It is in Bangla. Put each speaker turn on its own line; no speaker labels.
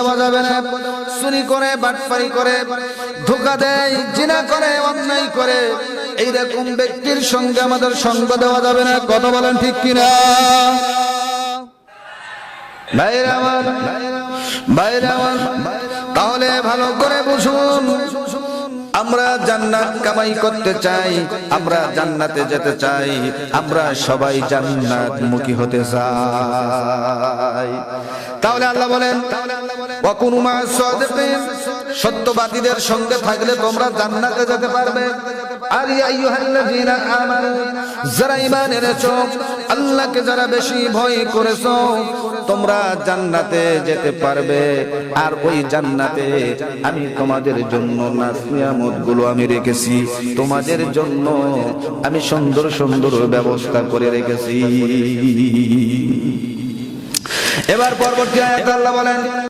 দেওয়া যাবে না। চুরি করে, বাটপারি করে, ধোকা দেয়, জিনা করে, অন্যায় করে। এইরকম ব্যক্তির সঙ্গে আমাদের সঙ্গ দেওয়া যাবে না। কথা বলেন ঠিক কিনা? ভাইরা আমার ভাইরা আমার, তাহলে ভালো করে বুঝুন। আমরা জান্নাত কামাই করতে চাই, আমরা জান্নাতে যেতে চাই, আমরা সবাই জান্নাত মুখী হতে চাই। তাহলে আল্লাহ বলেন সত্যবাদীদের সঙ্গে থাকলে তোমরা জান্নাতে যেতে পারবে। যারা যারা বেশি ভয় তোমরা জান্নাতে যেতে পারবে। আর ওই জান্নাতে আমি তোমাদের জন্য আমি রেখেছি। তোমাদের জন্য আমি সুন্দর সুন্দর ব্যবস্থা করে রেখেছি। এবার পরবর্তী আয়াত আল্লাহ বলেন